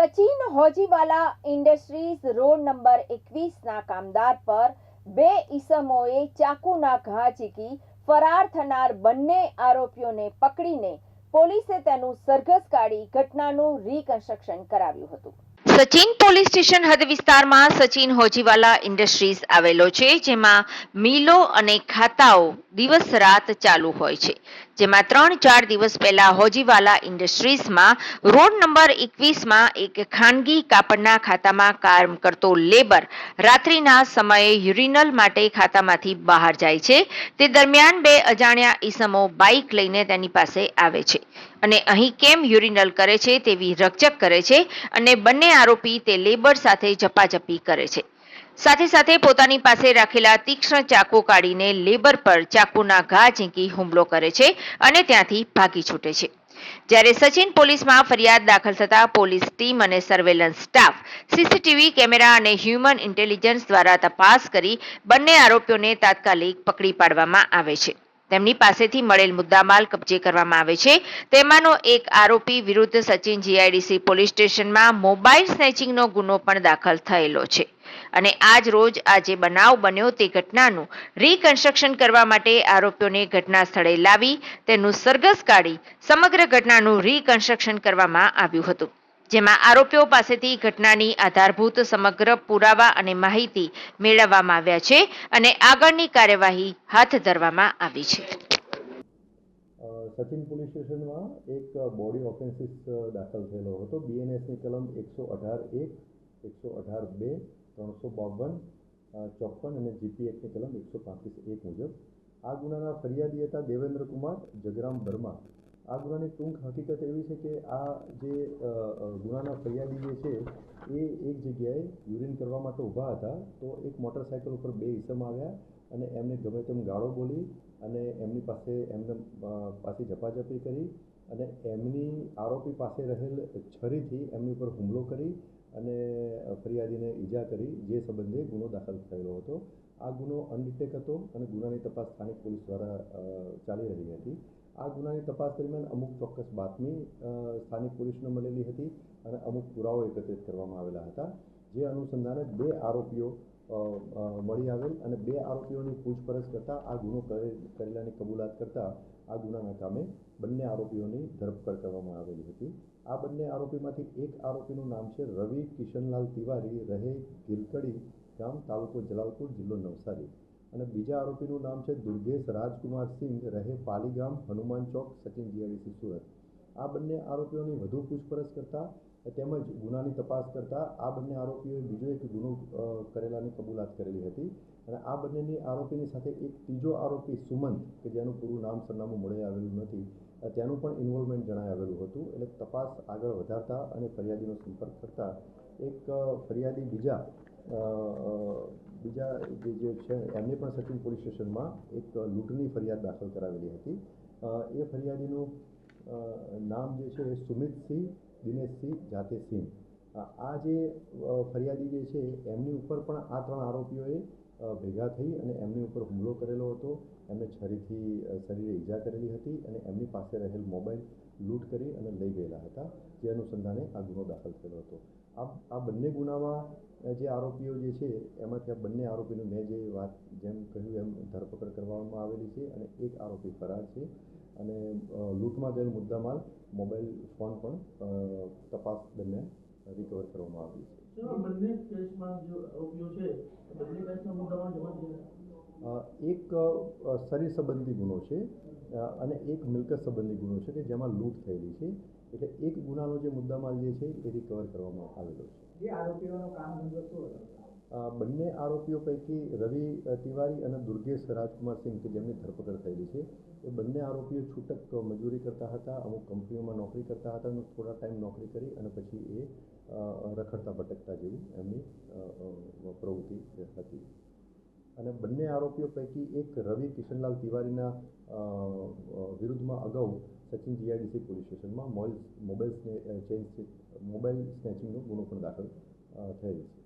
Sachin Hojiwala industries road number એકવીસના કામદાર પર બે ઈસમોએ ચાકુના ઘા ચીકી ફરાર થનાર બંને આરોપીઓને પકડીને પોલીસે તેનું સરઘસ કાઢી ઘટનાનું રીકન્સ્ટ્રક્શન કરાવ્યું હતું. સચિન પોલીસ સ્ટેશન હદ વિસ્તારમાં સચિન હોજીવાલા ઇન્ડસ્ટ્રીઝ આવેલો છે, જેમાં મિલો અને ખાતાઓ દિવસ રાત ચાલુ હોય છે. જેમાં ત્રણ ચાર દિવસ પહેલા હોજીવાલા ઇન્ડસ્ટ્રીઝમાં રોડ નંબર એકવીસમાં એક ખાનગી કાપડના ખાતામાં કામ કરતો લેબર રાત્રિના સમયે યુરિનલ માટે ખાતામાંથી બહાર જાય છે. તે દરમિયાન બે અજાણ્યા ઈસમો બાઇક લઈને તેની પાસે આવે છે. અને અહીં કેમ યુરિનલ કરે છે તેવી રકજક કરે છે અને બંને આરોપી તે લેબર સાથે ઝપાઝપી કરે છે. સાથે સાથે પોતાની પાસે રાખેલા તીક્ષ્ણ ચાકુ કાઢીને લેબર પર ચાકુના ઘા ઝીંકી હુમલો કરે છે અને ત્યાંથી ભાગી છૂટે છે. જ્યારે સચિન પોલીસમાં ફરિયાદ દાખલ થતા પોલીસ ટીમ અને સર્વેલન્સ સ્ટાફ, સીસીટીવી કેમેરા અને હ્યુમન ઇન્ટેલિજન્સ દ્વારા તપાસ કરી બંને આરોપીઓને તાત્કાલિક પકડી પાડવામાં આવે છે. તેમની પાસેથી મળેલ મુદ્દામાલ કબજે કરવામાં આવે છે. તેમાંનો એક આરોપી વિરુદ્ધ સચિન જીઆઈડીસી પોલીસ સ્ટેશનમાં મોબાઈલ સ્નેચિંગનો ગુનો પણ દાખલ થયેલો છે. અને આજ રોજ આ જે બનાવ બન્યો તે ઘટનાનું રીકન્સ્ટ્રક્શન કરવા માટે આરોપીઓને ઘટના સ્થળે લાવી તેનું સરઘસ કાઢી સમગ્ર ઘટનાનું રીકન્સ્ટ્રક્શન કરવામાં આવ્યું હતું. જેમાં આરોપીઓ પાસેથી ઘટનાની આધારભૂત સમગ્ર પુરાવા અને માહિતી મેળવવામાં આવ્યા છે અને આગળની કાર્યવાહી હાથ ધરવામાં આવી છે. સચિન પોલીસ સ્ટેશનમાં એક બોડી ઓફેન્સીસ દાખલ થયેલો હતો. બીએનએસની કલમ એકસો અઢાર એક એકસો અઢાર બે, ત્રણસો બાવન ચોપન અને જીપી એક્ટની કલમ એકસો પાંત્રીસ એક મુજબ. આ ગુનાના ફરિયાદી હતા દેવેન્દ્ર કુમાર જગરામ વર્મા. આ ગુનાની ટૂંક હકીકત એવી છે કે આ જે ગુનાના ફરિયાદી જે છે, એ એક જગ્યાએ યુરિન કરવા માટે ઊભા હતા તો એક મોટરસાયકલ ઉપર બે ઇસમ આવ્યા અને એમને ગમે તેમ ગાળો બોલી અને એમની પાસે એમને પાસે ઝપાઝપી કરી અને એમની આરોપી પાસે રહેલ છરીથી એમની ઉપર હુમલો કરી અને ફરિયાદીને ઈજા કરી જે સંબંધે ગુનો દાખલ થયેલો હતો. આ ગુનો અનડિટેક હતો અને ગુનાની તપાસ સ્થાનિક પોલીસ દ્વારા ચાલી રહી હતી. આ ગુનાની તપાસ દરમિયાન અમુક ચોક્કસ બાતમી સ્થાનિક પોલીસને મળેલી હતી અને અમુક પુરાવો એકત્રિત કરવામાં આવેલા હતા, જે અનુસંધાને બે આરોપીઓ મળી આવેલ અને બે આરોપીઓની પૂછપરછ કરતાં આ ગુનો કરેલાની કબૂલાત કરતાં આ ગુનાના કામે બંને આરોપીઓની ધરપકડ કરવામાં આવેલી હતી. આ બંને આરોપીમાંથી એક આરોપીનું નામ છે રવિ કિશનલાલ તિવારી, રહે ગિલકડી ગામ તાલુકો જલાલપુર, જિલ્લો નવસારી. અને બીજા આરોપીનું નામ છે દુર્ગેશ રાજકુમાર સિંઘ, રહે પાલીગામ, હનુમાન ચોક, સચિન જીઆઈડીસી, સુરત. આ બંને આરોપીઓની વધુ પૂછપરછ કરતા તેમજ ગુનાની તપાસ કરતા આ બંને આરોપીઓએ બીજો એક ગુનો કરેલાની કબૂલાત કરેલી હતી અને આ બંનેની આરોપીની સાથે એક ત્રીજો આરોપી સુમંત, કે જેનું પૂરું નામ સરનામું મળી આવેલું નથી તેનું પણ ઇન્વોલ્વમેન્ટ જણાઈ આવેલું હતું. એટલે તપાસ આગળ વધારતા અને ફરિયાદીનો સંપર્ક કરતા એક ફરિયાદી બીજા બીજા જે જે છે, એમને પણ સચિન પોલીસ સ્ટેશનમાં એક લૂંટની ફરિયાદ દાખલ કરાવેલી હતી. એ ફરિયાદીનું નામ જે છે એ સુમિતસિંહ, દિનેશસિંહ, જાતેસિંહ. આ જે ફરિયાદી જે છે, એમની ઉપર પણ આ ત્રણ આરોપીઓએ ભેગા થઈ અને એમની ઉપર હુમલો કરેલો હતો. એમને છરીથી શરીરે ઈજા કરેલી હતી અને એમની પાસે રહેલ મોબાઈલ લૂંટ કરી અને લઈ ગયેલા હતા. જે અનુસંધાને આ ગુનો દાખલ થયેલો હતો. આ આ બંને ગુનામાં જે આરોપીઓ જે છે એમાંથી આ બંને આરોપીનું મેં જે વાત જેમ કહ્યું એમ ધરપકડ કરવામાં આવેલી છે અને એક આરોપી ફરાર છે. અને લૂંટમાં ગયેલ મુદ્દામાલ મોબાઈલ ફોન પણ તપાસ દરમિયાન રિકવર કરવામાં આવ્યું છે. બંને કેસમાં જે આરોપીઓ છે બંને કેસના મુદ્દામાં જમા થયા અ, એક શરીર સંબંધી ગુનો છે અને એક મિલકત સંબંધી ગુનો છે કે જેમાં લૂંટ થયેલી છે. એટલે એક ગુનાનો જે મુદ્દામાલ જે છે એ રિકવર કરવામાં આવેલો છે. બંને આરોપીઓ પૈકી રવિ તિવારી અને દુર્ગેશ રાજકુમાર સિંઘ કે જેમની ધરપકડ થયેલી છે એ બંને આરોપીઓ છૂટક મજૂરી કરતા હતા અમુક કંપનીઓમાં નોકરી કરતા હતા અને થોડા ટાઈમ નોકરી કરી અને પછી એ રખડતા ભટકતા જેવી એમની પ્રવૃત્તિ હતી. અને બંને આરોપીઓ પૈકી એક રવિ કિશનલાલ તિવારીના વિરુદ્ધમાં અગાઉ સચિન જીઆઈડીસી પોલીસ સ્ટેશનમાં મોબાઈલ મોબાઈલ સ્ને- ચેન મોબાઈલ સ્નેચિંગનો ગુનો પણ દાખલ થયેલ છે.